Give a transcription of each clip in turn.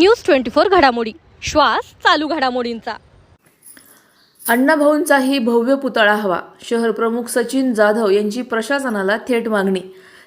News twenty four घडामोडी. श्वास चालू घडामोडींचा. अण्णाभाऊंचाही भव्य पुतळा हवा. शहर प्रमुख सचिन जाधव यांची प्रशासनाला थेट मागणी.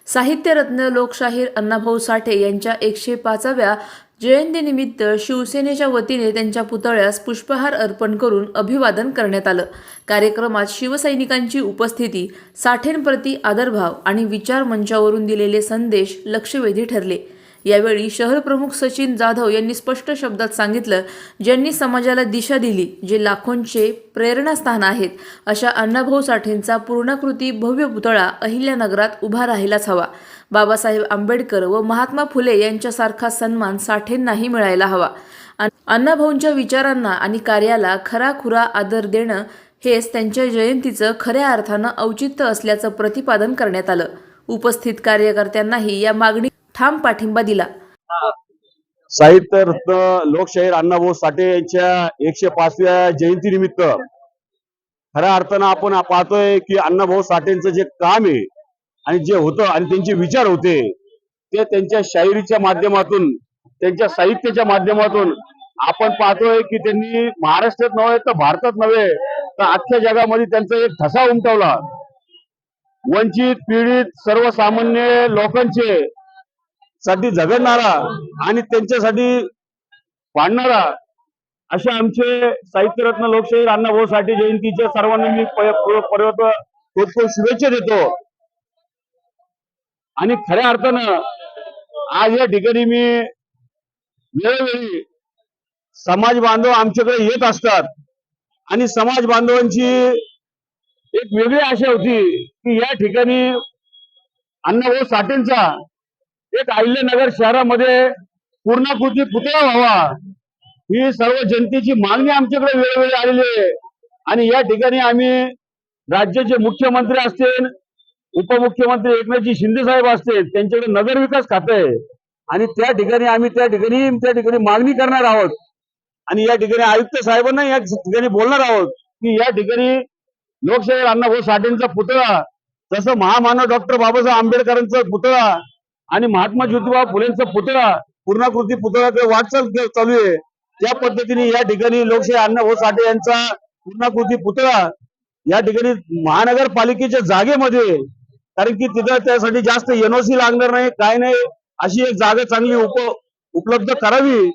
साहित्यरत्न लोकशाहीर अण्णाभाऊ साठे यांच्या एकशे पाचाव्या जयंतीनिमित्त शिवसेनेच्या वतीने त्यांच्या पुतळ्यास पुष्पहार अर्पण करून अभिवादन करण्यात आलं. कार्यक्रमात शिवसैनिकांची उपस्थिती साठेंप्रती आदरभाव आणि विचार मंचावरून दिलेले संदेश लक्षवेधी ठरले. यावेळी शहर प्रमुख सचिन जाधव यांनी स्पष्ट शब्दात सांगितलं ज्यांनी समाजाला दिशा दिली जे लाखोंचे प्रेरणास्थान आहेत अशा अण्णाभाऊ साठेंचा पूर्णाकृती भव्य पुतळा अहिल्यानगरात उभा राहिलाच हवा. बाबासाहेब आंबेडकर व महात्मा फुले यांच्यासारखा सन्मान साठेंनाही मिळायला हवा. अण्णाभाऊंच्या विचारांना आणि कार्याला खराखुरा आदर देणं हेच त्यांच्या जयंतीचं खऱ्या अर्थानं औचित्य असल्याचं प्रतिपादन करण्यात आलं. उपस्थित कार्यकर्त्यांनाही या मागणी ठाम पाठिंबा दिला. साहित्य रत्न लोकशाहीर अण्णाभाऊ साठे यांच्या एकशे पाचव्या जयंतीनिमित्त खऱ्या अर्थानं आपण पाहतोय की अण्णाभाऊ साठेंचं जे काम आहे आणि जे होतं आणि त्यांचे विचार होते ते त्यांच्या शायरीच्या माध्यमातून त्यांच्या साहित्याच्या माध्यमातून आपण पाहतोय की त्यांनी महाराष्ट्रात नव्हे तर भारतात नव्हे तर अख्ख्या जगामध्ये त्यांचा एक ठसा उमटवला. वंचित पीडित सर्वसामान्य लोकांचे साठी झगडणारा आणि त्यांच्यासाठी वाढणारा असे आमचे साहित्यरत्न लोकशाही अण्णाभाऊ साठे जयंतीच्या सर्वांना मी पर्वत खूप शुभेच्छा देतो. आणि खऱ्या अर्थानं आज या ठिकाणी मी वेळोवेळी समाज बांधव आमच्याकडे येत असतात. आणि समाज बांधवांची एक वेगळी आशा होती की या ठिकाणी अण्णाभाऊ साठेंचा एक अहिल्यनगर शहरामध्ये पूर्णाकृती पुतळा व्हावा. ही सर्व जनतेची मागणी आमच्याकडे वेळोवेळी आलेली आहे. आणि या ठिकाणी आम्ही राज्याचे मुख्यमंत्री असतील उपमुख्यमंत्री एकनाथजी शिंदे साहेब असतील त्यांच्याकडे नगर विकास खातं आहे. आणि त्या ठिकाणी आम्ही त्या ठिकाणी त्या ठिकाणी मागणी करणार आहोत. आणि या ठिकाणी आयुक्त साहेबांना या ठिकाणी बोलणार आहोत की या ठिकाणी लोकशाहीर अण्णाभाऊ साठेंचा पुतळा जसं महामानव डॉक्टर बाबासाहेब आंबेडकरांचा पुतळा आणि महात्मा ज्योतिबा फुलेंचा पुतळा पूर्णाकृती पुतळा वाटचाल चालू आहे. त्या पद्धतीने या ठिकाणी लोकशाही अण्णाभाऊ साठे यांचा पूर्णाकृती पुतळा या ठिकाणी महानगरपालिकेच्या जागेमध्ये कारण की तिथं त्यासाठी जास्त एनओसी लागणार नाही काय नाही अशी एक जागा चांगली उप उपलब्ध करावी.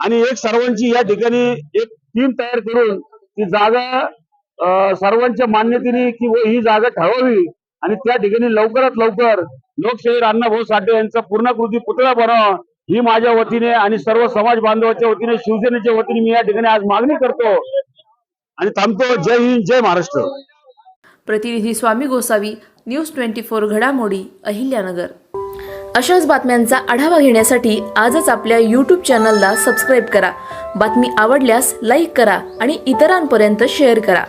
आणि एक सर्वांची या ठिकाणी एक टीम तयार करून ती जागा सर्वांच्या मान्यतेने की ही जागा ठरवावी. आणि त्या ठिकाणी लवकरात लवकर लोकशाहीर अण्णाभाऊ साठे यांचा पूर्णकृती पुतळा बनवा ही माझ्या वतीने आणि सर्व समाज बांधवाच्या वतीने शिवसेनेच्या वतीने मी या ठिकाणी आज मागणी करतो आणि थांबतो. जय हिंद जय महाराष्ट्र. प्रतिनिधी Swami Gosavi news twenty four घडामोडी अहिल्यानगर. अशाच बातम्यांचा आढावा घेण्यासाठी आजच आपल्या यूट्यूब चॅनलला सबस्क्राईब करा. बातमी आवडल्यास लाईक करा आणि इतरांपर्यंत शेअर करा.